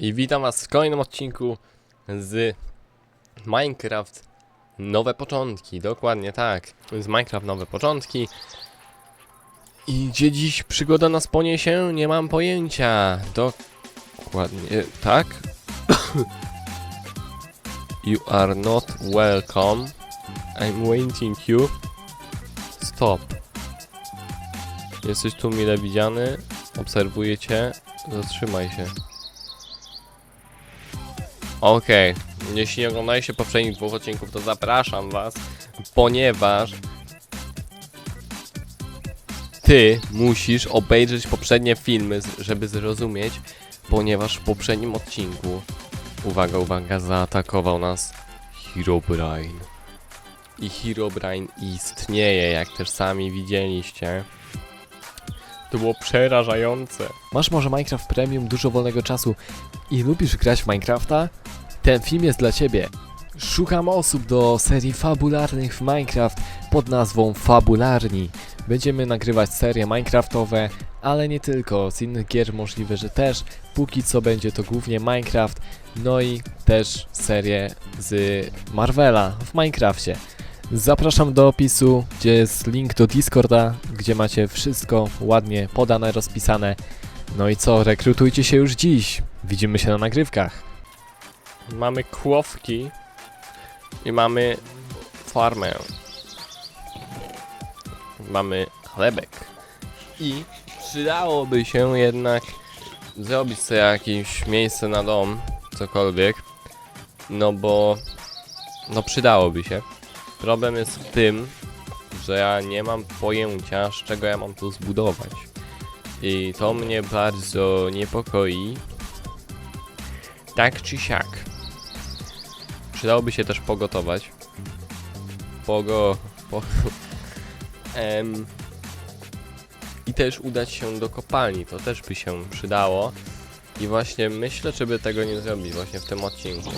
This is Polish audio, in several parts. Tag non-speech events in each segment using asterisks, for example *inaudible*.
I witam was w kolejnym odcinku z Minecraft Nowe Początki, dokładnie tak. Z Minecraft Nowe Początki. I gdzie dziś przygoda nas poniesie, nie mam pojęcia. Dokładnie, tak? *coughs* you are not welcome. I'm waiting you. Stop. Jesteś tu mile widziany. Obserwuję cię. Zatrzymaj się. Okej, jeśli nie oglądaliście poprzednich dwóch odcinków, to zapraszam was, ponieważ ty musisz obejrzeć poprzednie filmy, żeby zrozumieć, ponieważ w poprzednim odcinku, uwaga, uwaga, zaatakował nas Herobrine. I Herobrine istnieje, jak też sami widzieliście. To było przerażające. Masz może Minecraft Premium, dużo wolnego czasu i lubisz grać w Minecrafta? Ten film jest dla Ciebie. Szukam osób do serii fabularnych w Minecraft pod nazwą Fabularni. Będziemy nagrywać serie Minecraftowe, ale nie tylko, z innych gier możliwe, że też. Póki co będzie to głównie Minecraft, no i też serie z Marvela w Minecrafcie. Zapraszam do opisu, gdzie jest link do Discorda, gdzie macie wszystko ładnie podane, rozpisane. No i co, rekrutujcie się już dziś. Widzimy się na nagrywkach. Mamy kłowki i mamy farmę. Mamy chlebek. I przydałoby się jednak zrobić sobie jakieś miejsce na dom, cokolwiek. No bo no przydałoby się. Problem jest w tym, że ja nie mam pojęcia, z czego ja mam to zbudować. I to mnie bardzo niepokoi. Tak czy siak. Przydałoby się też pogotować. Pogo... Po, *laughs* em, I też udać się do kopalni, to też by się przydało. I właśnie myślę, czy by tego nie zrobić właśnie w tym odcinku.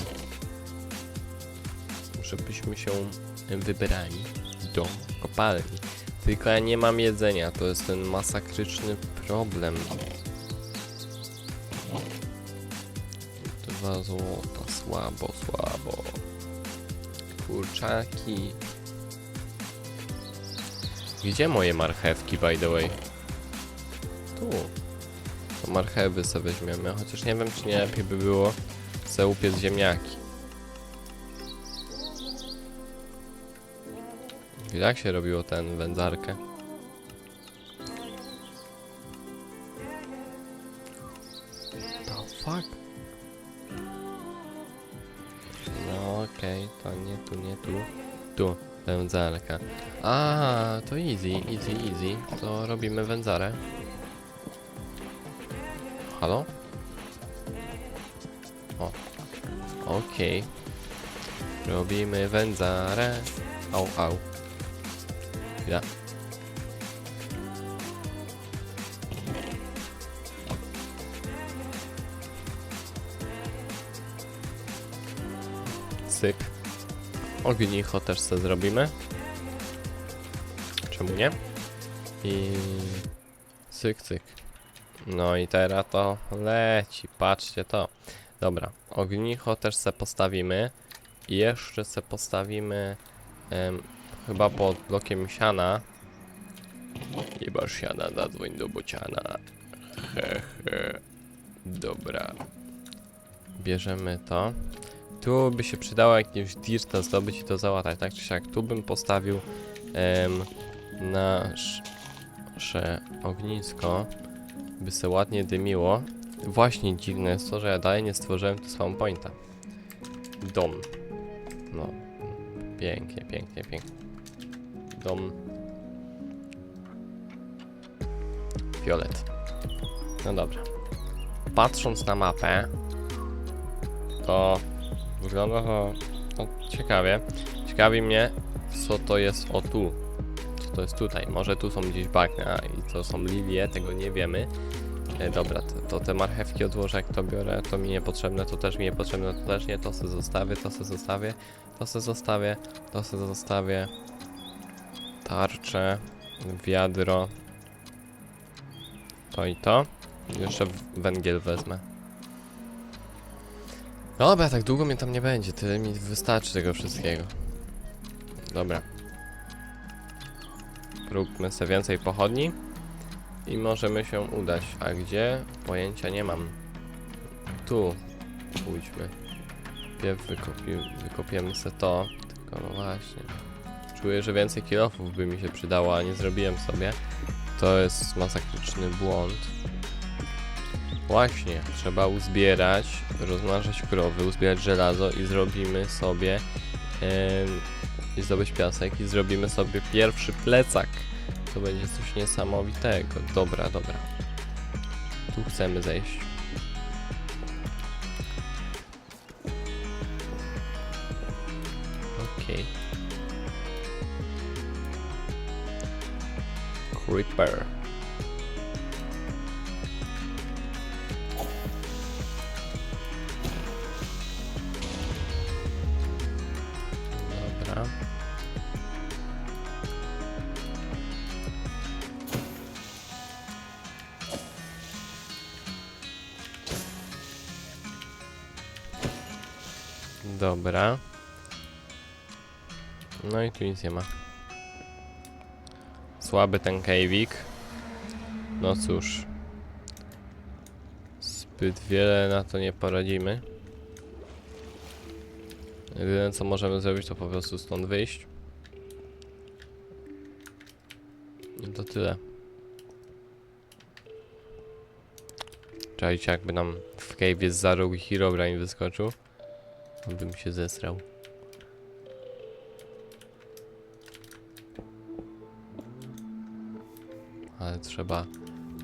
Żebyśmy się wybrali do kopalni. Tylko ja nie mam jedzenia, to jest ten masakryczny problem. Dwa złota, słabo, słabo. Kurczaki. Gdzie moje marchewki, by the way? Tu. To marchewy sobie weźmiemy, chociaż nie wiem, czy nie lepiej by było sobie upiec ziemniaki. Jak się robiło ten wędzarkę? Wędzarka. A, to easy, easy, easy. To robimy wędzarę. Halo? O. Okej. Robimy wędzarę. Au, au. Ja. Syk. Ognicho też sobie zrobimy. Czemu nie? I cyk, cyk. No i teraz to leci. Patrzcie to. Dobra, ognicho też se postawimy. I jeszcze se postawimy em, chyba pod blokiem siana. Nie masz siana, zadzwoń do bociana. He, he. Dobra. Bierzemy to. Tu by się przydało jakiegoś dirta zdobyć i to załatać, tak czy siak. Tu bym postawił em, nasze ognisko, by se ładnie dymiło. Właśnie dziwne jest to, że ja dalej nie stworzyłem tu spawn pointa. Dom. No. Pięknie, pięknie, pięknie. Dom. Fiolet. No dobra. Patrząc na mapę, to wygląda to, to ciekawie. Ciekawi mnie, co to jest o tu. Co to jest tutaj. Może tu są gdzieś bagna i to są lilie, tego nie wiemy. E, dobra, to, to te marchewki odłożę, jak to biorę, to mi niepotrzebne, to też mi niepotrzebne, to też nie, to se zostawię, to se zostawię, to se zostawię, to se zostawię. Tarczę, wiadro, to i to. Jeszcze węgiel wezmę. Dobra, tak długo mnie tam nie będzie, tyle mi wystarczy tego wszystkiego. Dobra. Róbmy sobie więcej pochodni i możemy się udać. A gdzie? Pojęcia nie mam. Tu pójdźmy. Pierw wykopi, wykopiemy se to. Tylko no właśnie. Czuję, że więcej kilofów by mi się przydało, a nie zrobiłem sobie. To jest masakryczny błąd. Właśnie, trzeba uzbierać, rozmnażać krowy, uzbierać żelazo i zrobimy sobie em, i zdobyć piasek i zrobimy sobie pierwszy plecak. To będzie coś niesamowitego. Dobra, dobra. Tu chcemy zejść. Okej. Creeper. Dobra. No i tu nic nie ma. Słaby ten kejwik. No cóż. Zbyt wiele na to nie poradzimy. Jedyne co możemy zrobić to po prostu stąd wyjść. I to tyle. Czajcie jakby nam w cave'ie z za rogu Herobrine wyskoczył. On bym się zesrał. Ale trzeba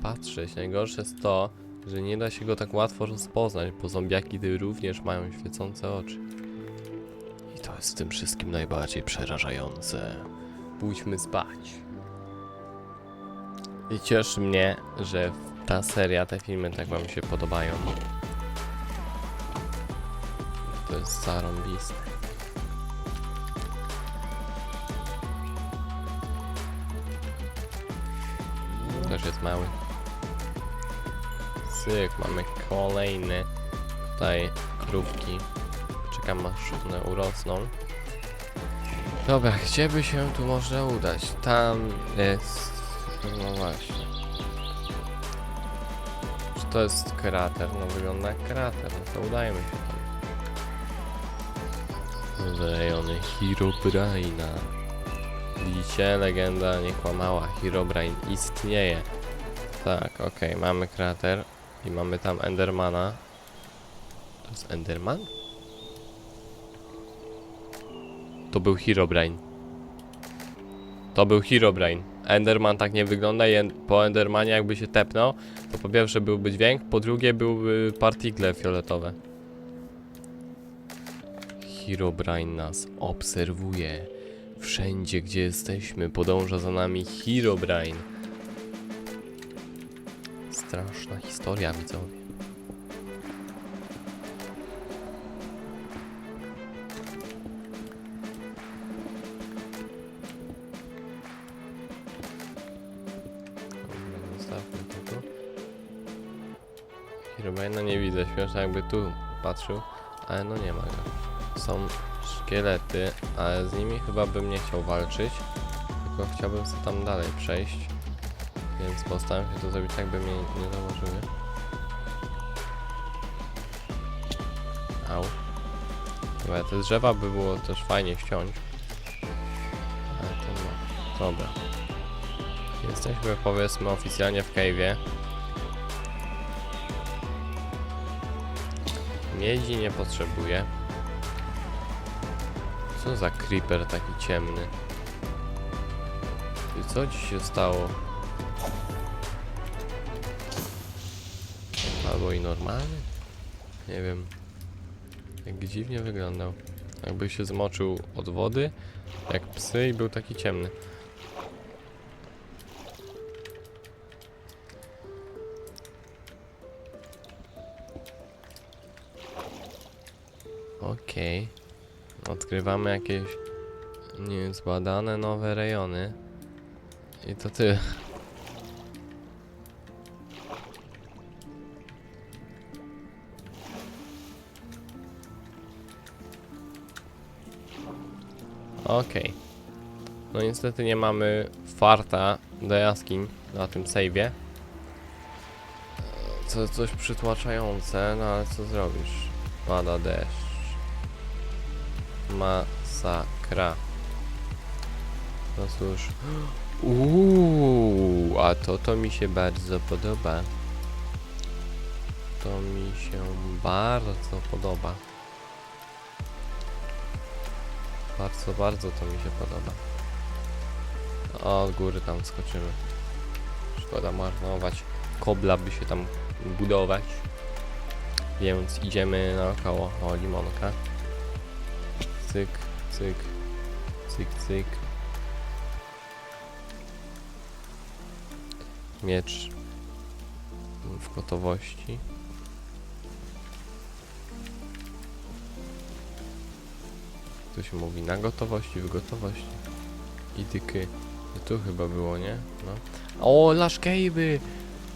patrzeć. Najgorsze jest to, że nie da się go tak łatwo rozpoznać, bo zombiaki również mają świecące oczy. I to jest w tym wszystkim najbardziej przerażające. Pójdźmy spać. I cieszy mnie, że ta seria, te filmy tak wam się podobają. To jest zarąbiste. Też jest mały. Syk, mamy kolejny tutaj krówki. Czekam aż one urosną. Dobra, gdzie by się tu można udać? Tam jest... No właśnie. Czy to jest krater? No wygląda jak krater, no to udajmy się. Rejony Herobrina. Widzicie? Legenda nie kłamała. Herobrine istnieje. Tak, okej, mamy krater. I mamy tam Endermana. To jest Enderman? To był Herobrine. To był Herobrine. Enderman tak nie wygląda i po Endermanie jakby się tepnął, to po pierwsze byłby dźwięk, po drugie byłby partikle fioletowe. Herobrine nas obserwuje. Wszędzie, gdzie jesteśmy, podąża za nami Herobrine. Straszna historia, widzowie. Herobrine'a nie widzę, śmieszne jakby tu patrzył, ale no nie ma go. Są szkielety, ale z nimi chyba bym nie chciał walczyć, tylko chciałbym sobie tam dalej przejść. Więc postaram się to zrobić tak, by mnie nie założyły. Au. Dobra, te drzewa by było też fajnie ściąć. Ale to no. Dobra. Jesteśmy powiedzmy oficjalnie w cave'ie. Miedzi nie potrzebuję. Co za creeper taki ciemny? I co ci się stało? Albo i normalny? Nie wiem. Jak dziwnie wyglądał. Jakby się zmoczył od wody, jak psy i był taki ciemny. Okej. Odkrywamy jakieś niezbadane nowe rejony. I to ty. Okej. Okay. No niestety nie mamy farta do jaskiń na tym save'ie. Co coś przytłaczające, no ale co zrobisz? Pada deszcz. Masakra. No cóż. *gasps* Uuu, a to to mi się bardzo podoba. To mi się bardzo podoba. Bardzo, bardzo to mi się podoba. O, od góry tam skoczymy. Szkoda marnować. Kobla by się tam budować. Więc idziemy naokoło. O, limonka. Cyk, cyk, cyk, cyk. Miecz w gotowości. Tu się mówi na gotowości, w gotowości. I tyky. Tu chyba było, nie? No. O, Cave'y!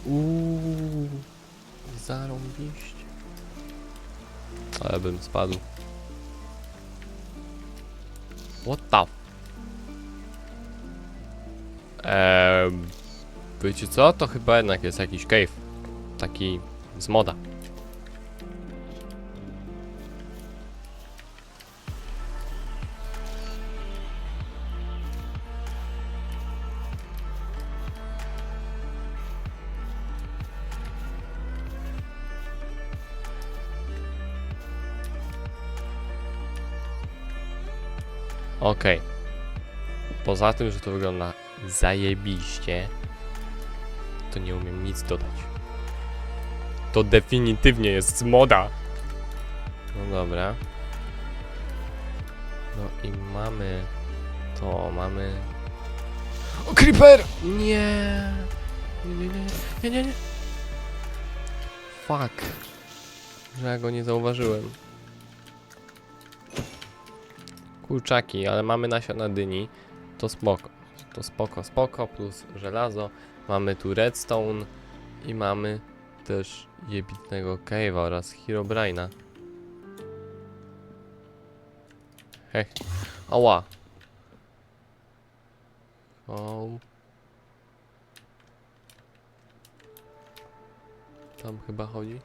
Uuu, zarąbiście. Ale bym spadł. What the? Eee, wiecie co? To chyba jednak jest jakiś cave. Taki z moda. Okej. Poza tym, że to wygląda zajebiście, to nie umiem nic dodać. To definitywnie jest moda. No dobra. No i mamy to, mamy... O, Creeper! Nie. Nie, nie, nie, nie, nie, nie. Fuck. Że ja go nie zauważyłem. Kurczaki, ale mamy nasiona dyni. To spoko. To spoko, spoko, plus żelazo. Mamy tu redstone i mamy też jebitnego cave'a oraz Herobrine'a. Hech. Ała. O. Tam chyba chodzi.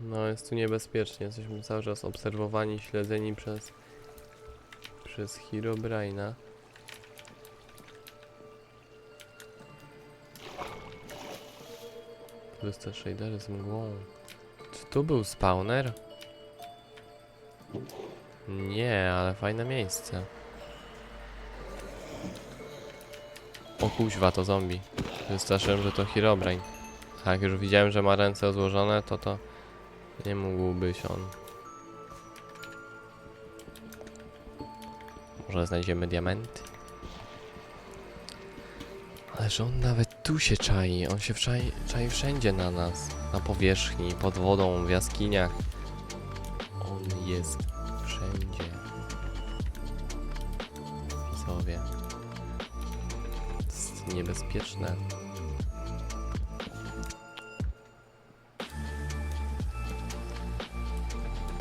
No jest tu niebezpiecznie. Jesteśmy cały czas obserwowani, śledzeni przez przez Herobrine'a. Te shadery z mgłą. Czy tu był spawner? Nie, ale fajne miejsce. O kuźwa, to zombie. Wystraszyłem, że to Herobrine. A jak już widziałem, że ma ręce złożone, to to nie mógł być on. Może znajdziemy diamenty? Ale że on nawet tu się czai. On się czai, czai wszędzie na nas. Na powierzchni, pod wodą, w jaskiniach. On jest wszędzie. Widzowie. To jest niebezpieczne.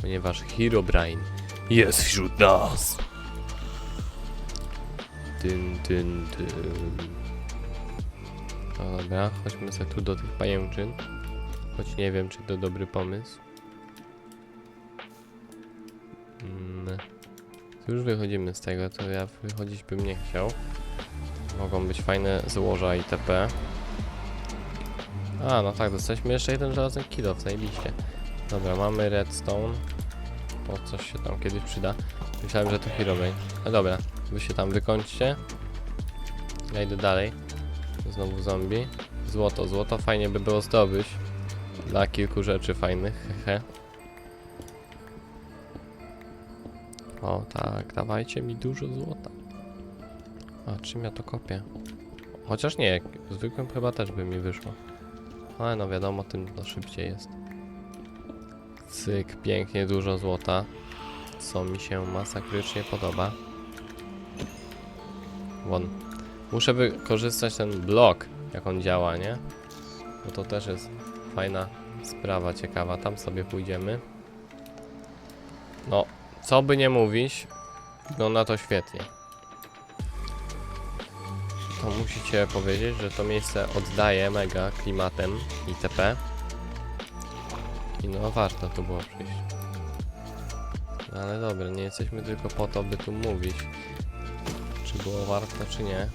Ponieważ Herobrine jest wśród nas. Tyn, tyn, tyn. No dobra, chodźmy sobie tu do tych pajęczyn. Choć nie wiem, czy to dobry pomysł. Mm. Już wychodzimy z tego, to ja wychodzić bym nie chciał. Mogą być fajne złoża itp. A, no tak, dostaliśmy jeszcze jeden żelazny kilo, zajebiście. Dobra, mamy redstone. Po coś się tam kiedyś przyda. Myślałem, że to Herobrine. No dobra, wy się tam wykończcie. Ja idę dalej. Znowu zombie. Złoto, złoto fajnie by było zdobyć. Dla kilku rzeczy fajnych, hehe. O tak, dawajcie mi dużo złota. A czym ja to kopię? Chociaż nie, zwykłym chyba też by mi wyszło. Ale no wiadomo, tym to szybciej jest. Cyk, pięknie dużo złota. Co mi się masakrycznie podoba. Won. Muszę wykorzystać ten blok, jak on działa, nie? Bo to też jest fajna sprawa, ciekawa. Tam sobie pójdziemy. No, co by nie mówić, wygląda to świetnie. To musicie powiedzieć, że to miejsce oddaje mega klimatem itp. No warto tu było przyjść. No ale dobra, nie jesteśmy tylko po to, by tu mówić. Czy było warto, czy nie.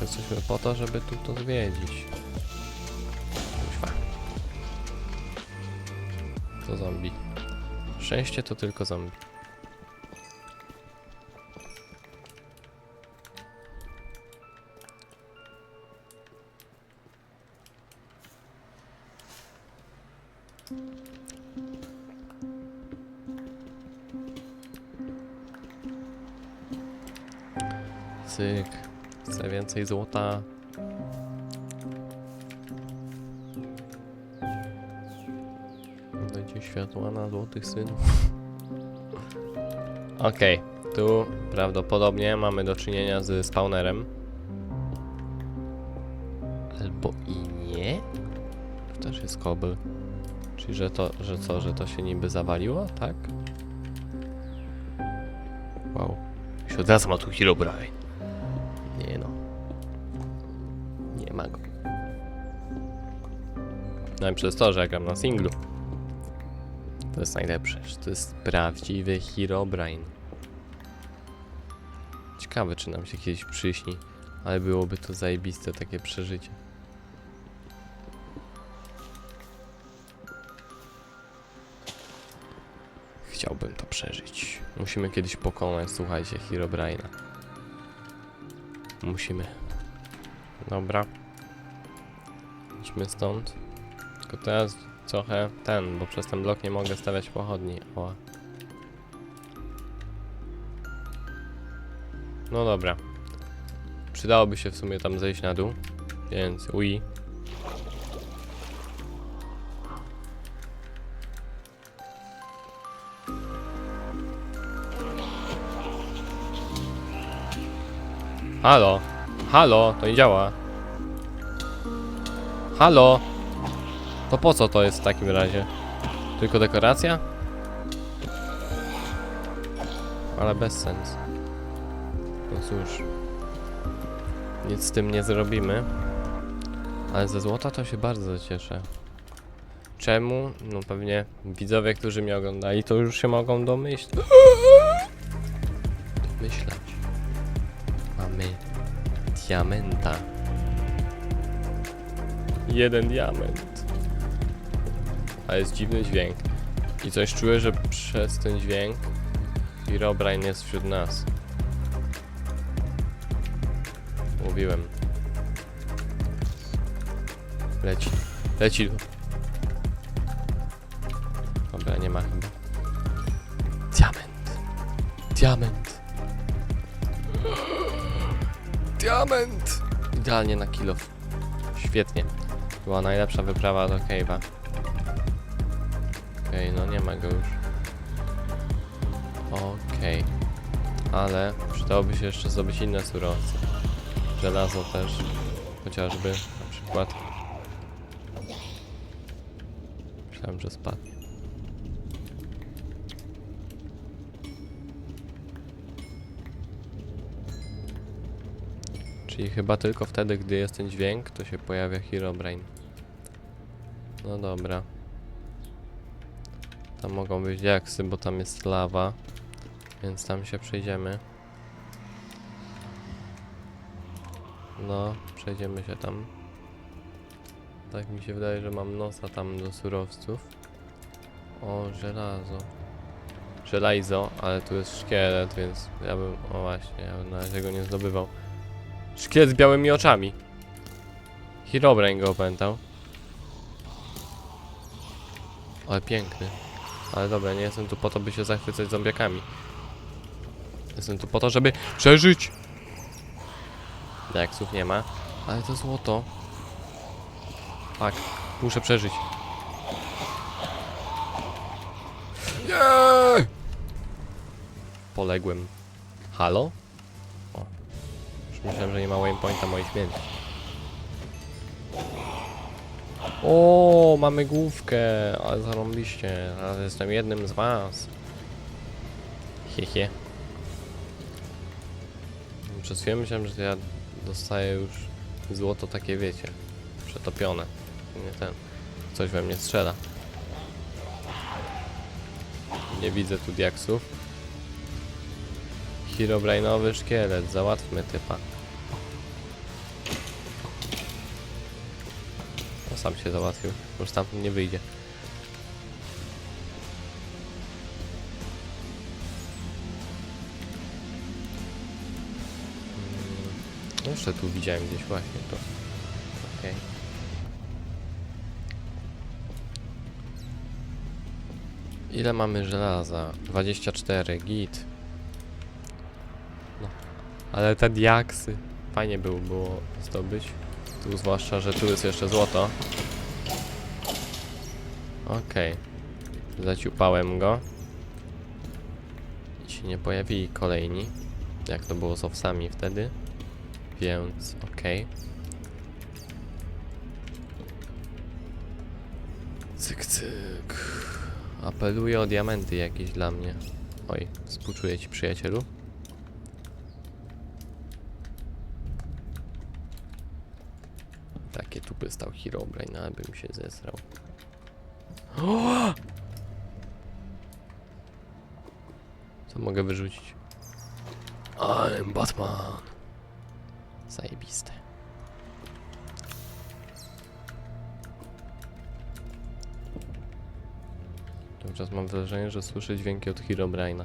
Jesteśmy po to, żeby tu to zwiedzić. To zombie. Szczęście to tylko zombie. Więcej złota. Będzie światła na złotych synów. *laughs* Okej, tu prawdopodobnie mamy do czynienia z spawnerem. Albo i nie? Tu też jest kobel. Czyli, że to, że co, że to się niby zawaliło, tak? Wow. Się od ma tu Herobrine. Nie no. Nie ma go. No i przez to, że ja gram na singlu. To jest najlepsze, że to jest prawdziwy Herobrine. Ciekawe, czy nam się kiedyś przyśni, ale byłoby to zajebiste takie przeżycie. Chciałbym to przeżyć. Musimy kiedyś pokonać, słuchajcie, Herobrine'a. Musimy. Dobra. Idźmy stąd. Tylko teraz trochę ten, bo przez ten blok nie mogę stawiać pochodni. Oła. No dobra. Przydałoby się w sumie tam zejść na dół. Więc ui. Halo? Halo? To nie działa. Halo? To po co to jest w takim razie? Tylko dekoracja? Ale bez sens. No cóż. Nic z tym nie zrobimy. Ale ze złota to się bardzo cieszę. Czemu? No pewnie widzowie, którzy mnie oglądali, to już się mogą domyśleć. Domyślać. Mamy diamenta. Jeden diament. A jest dziwny dźwięk. I coś czuję, że przez ten dźwięk Herobrine jest wśród nas. Mówiłem. Leci. Leci. Dobra, nie ma chyba. Diament. Diament. *gasps* Diament! Idealnie na kilo. Świetnie. Była najlepsza wyprawa do Cave'a. Okej, no nie ma go już. Okej. Ale przydałoby się jeszcze zdobyć inne surowce. Żelazo też. Chociażby na przykład. Myślałem, że spadnie. Czyli chyba tylko wtedy, gdy jest ten dźwięk, to się pojawia Herobrine. No dobra. Tam mogą być diaksy, bo tam jest lawa. Więc tam się przejdziemy. No, przejdziemy się tam. Tak mi się wydaje, że mam nosa tam do surowców. O, żelazo. Żelajzo, ale tu jest szkielet, więc ja bym... O właśnie, ja bym na razie go nie zdobywał. Szkielet z białymi oczami. Herobrine go opętał. Ale piękny. Ale dobra, nie jestem tu po to, by się zachwycać zombiakami. Jestem tu po to, żeby przeżyć. Jaksów nie ma. Ale to złoto. Tak, muszę przeżyć. Nie! Poległem. Halo? Myślałem, że nie ma waypointa mojej śmierci. O, mamy główkę, ale zarąbiście, ale jestem jednym z was. Hehe. Przez chwilę myślałem, że ja dostaję już złoto takie, wiecie, przetopione. Nie ten. Coś we mnie strzela. Nie widzę tu diaksów. Herobrainowy szkielet, załatwmy typa. Sam się załatwił, już stamtąd nie wyjdzie. Mm, Jeszcze tu widziałem gdzieś właśnie to. Okej. Ile mamy żelaza? 24, git. No. Ale te diaksy. Fajnie było, było zdobyć. Tu zwłaszcza, że tu jest jeszcze złoto. Okej. Zaciupałem go. I się nie pojawili kolejni. Jak to było z owsami wtedy. Więc okej. Cyk, cyk. Apeluję o diamenty jakieś dla mnie. Oj, współczuję ci przyjacielu. Takie tupy stał Herobrine, ale bym się zesrał. O! *gasps* Co mogę wyrzucić? I'm Batman. Zajebiste. Cały czas mam wrażenie, że słyszę dźwięki od Herobrine'a.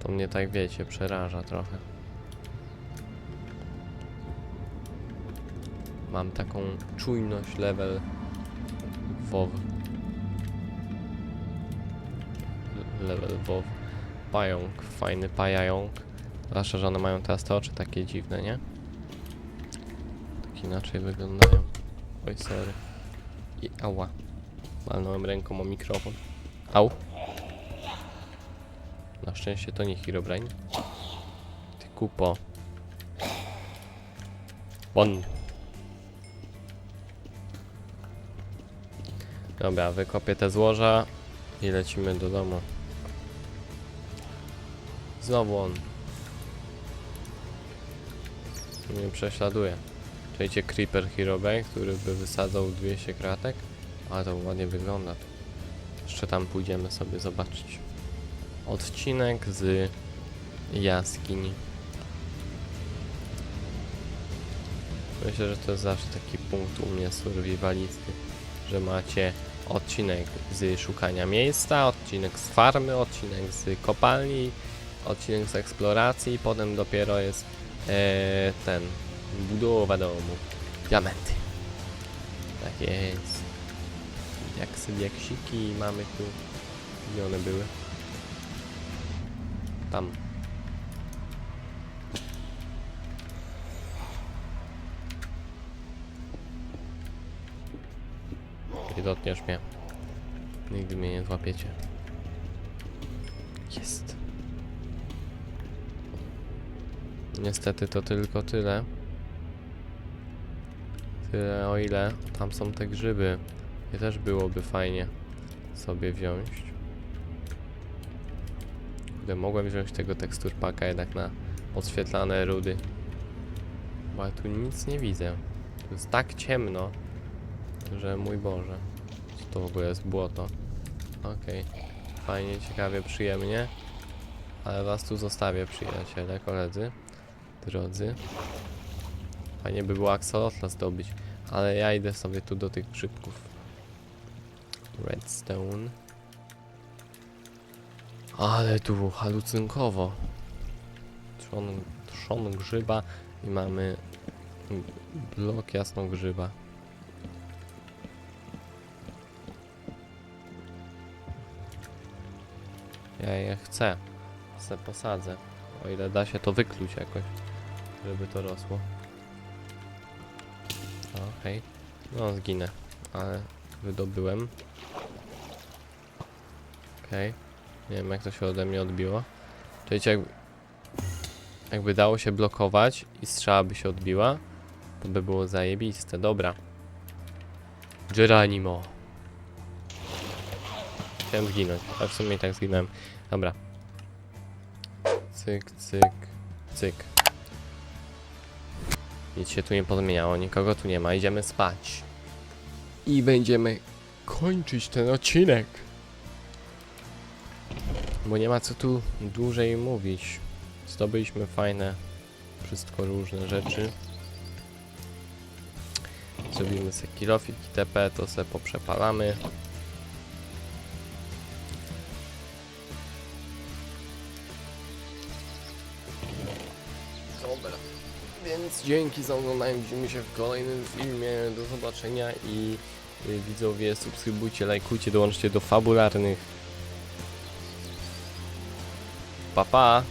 To mnie tak wiecie, przeraża trochę. Mam taką czujność level WoW. Le- Level WoW. Pająk, fajny pająk. Zwłaszcza, że one mają teraz te oczy takie dziwne, nie? Tak inaczej wyglądają. Oj, sorry. I ała. Walnąłem ręką o mikrofon. Au. Na szczęście to nie Herobrine. Ty kupo. Bon. Dobra, wykopię te złoża i lecimy do domu. Znowu on. Mnie prześladuje. Czujecie Creeper Herobrine, który by wysadzał 200 kratek? Ale to ładnie wygląda. Jeszcze tam pójdziemy sobie zobaczyć. Odcinek z jaskini. Myślę, że to jest zawsze taki punkt u mnie survivalisty, że macie odcinek z szukania miejsca, odcinek z farmy, odcinek z kopalni, odcinek z eksploracji, potem dopiero jest e, ten budowa domu. Diamenty. Tak jest. Diaksy, diaksiki mamy tu. Gdzie one były? Tam. Nie dotkniesz mnie. Nigdy mnie nie złapiecie. Jest. Niestety to tylko tyle. Tyle o ile tam są te grzyby. Je też byłoby fajnie sobie wziąć. Gdy mogłem wziąć tego tekstur paka jednak na podświetlane rudy. Bo ja tu nic nie widzę. Tu jest tak ciemno, że mój Boże. Co to w ogóle jest błoto? Okej. Fajnie, ciekawie, przyjemnie. Ale was tu zostawię, przyjaciele, koledzy, drodzy. Fajnie by było aksolotla zdobyć, ale ja idę sobie tu do tych grzybków. Redstone. Ale tu halucynkowo. Trzon, trzon grzyba i mamy blok jasnogrzyba. Ja je chcę. Se posadzę. O ile da się to wykluć jakoś, żeby to rosło. Okej. No zginę, ale wydobyłem. Okej. Nie wiem jak to się ode mnie odbiło. Czyli jakby, jakby dało się blokować i strzała by się odbiła, to by było zajebiste. Dobra. Geronimo. Chciałem zginąć, a w sumie i tak zginąłem. Dobra. Cyk, cyk, cyk. Nic się tu nie pozmieniało, nikogo tu nie ma, idziemy spać. I będziemy kończyć ten odcinek. Bo nie ma co tu dłużej mówić. Zdobyliśmy fajne, wszystko różne rzeczy. Zrobimy sobie kilofik i TP, to se poprzepalamy. Dzięki za oglądanie. Widzimy się w kolejnym filmie. Do zobaczenia i y, widzowie subskrybujcie, lajkujcie, dołączcie do fabularnych. Pa pa!